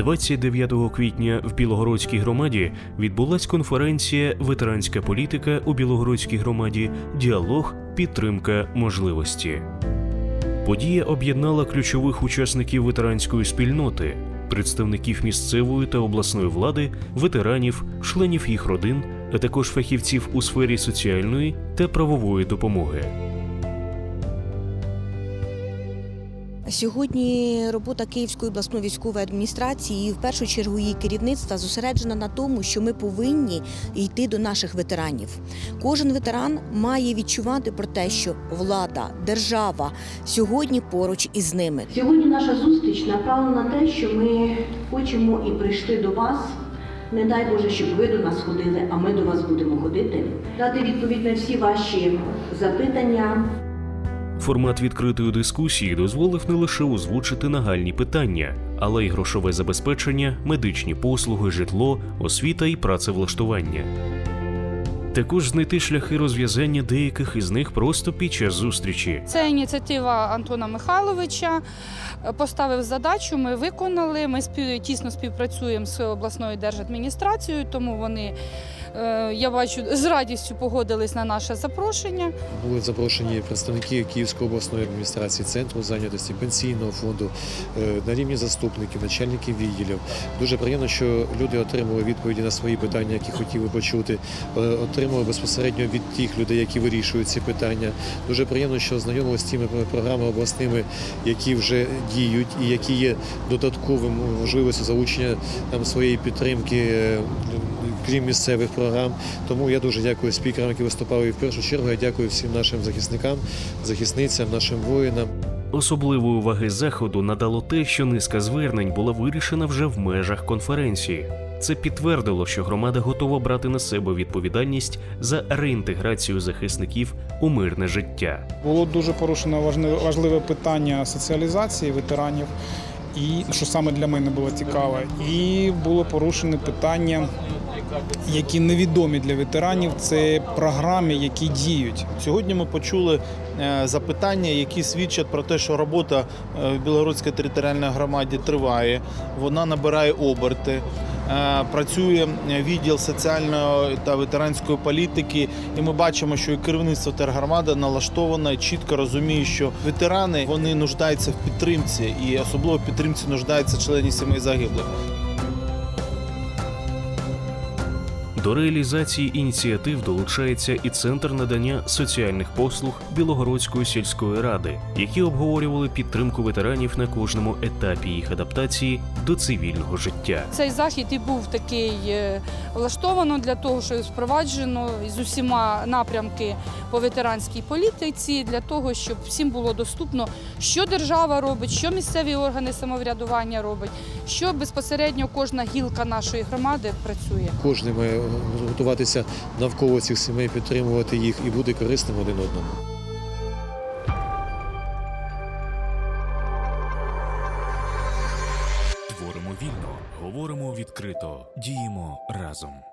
29 квітня в Білогородській громаді відбулась конференція Ветеранська політика у Білогородській громаді Діалог, підтримка можливості. Подія об'єднала ключових учасників ветеранської спільноти, представників місцевої та обласної влади, ветеранів, членів їх родин, а також фахівців у сфері соціальної та правової допомоги. Сьогодні робота Київської обласної військової адміністрації і в першу чергу її керівництва зосереджена на тому, що ми повинні йти до наших ветеранів. Кожен ветеран має відчувати про те, що влада, держава сьогодні поруч із ними. Сьогодні наша зустріч направлена на те, що ми хочемо і прийшли до вас. Не дай Боже, щоб ви до нас ходили, а ми до вас будемо ходити. Дати відповідь на всі ваші запитання. Формат відкритої дискусії дозволив не лише озвучити нагальні питання, але й грошове забезпечення, медичні послуги, житло, освіта і працевлаштування. Також знайти шляхи розв'язання деяких із них просто під час зустрічі. Це ініціатива Антона Михайловича. Е, Поставив задачу, ми виконали. Ми спів, тісно співпрацюємо з обласною держадміністрацією, тому вони, е, я бачу, з радістю погодились на наше запрошення. Були запрошені представники Київської обласної адміністрації, центру зайнятості, пенсійного фонду, е, на рівні заступників, начальників відділів. Дуже приємно, що люди отримали відповіді на свої питання, які хотіли почути. Отримали безпосередньо від тих людей, які вирішують ці питання. Дуже приємно, що знайомилися з тими програмами обласними, які вже діють і які є додатковим можливістю залучення там своєї підтримки. е, Крім місцевих програм, тому я дуже дякую спікерам, які виступали. І в першу чергу я дякую всім нашим захисникам, захисницям, нашим воїнам. Особливої уваги заходу надало те, що низка звернень була вирішена вже в межах конференції. Це підтвердило, що громада готова брати на себе відповідальність за реінтеграцію захисників у мирне життя. Було дуже порушено важливе питання соціалізації ветеранів, і що саме для мене було цікаве. І було порушене питання, які невідомі для ветеранів, це програми, які діють. Сьогодні ми почули е, запитання, які свідчать про те, що робота е, в Білоруській територіальній громаді триває, вона набирає оберти. Е, Працює відділ соціальної та ветеранської політики, і ми бачимо, що і керівництво тергромади налаштоване, чітко розуміє, що ветерани вони нуждаються в підтримці, і особливо в підтримці нуждаються члені сімей загиблих. До реалізації ініціатив долучається і центр надання соціальних послуг Білогородської сільської ради, які обговорювали підтримку ветеранів на кожному етапі їх адаптації до цивільного життя. Цей захід і був такий е, влаштовано для того, що впроваджено з усіма напрямки по ветеранській політиці, для того, щоб всім було доступно, що держава робить, що місцеві органи самоврядування робить, що безпосередньо кожна гілка нашої громади працює. Кожен має готуватися навколо цих сімей, підтримувати їх і бути корисним один одному. Творимо вільно, говоримо відкрито, діємо разом.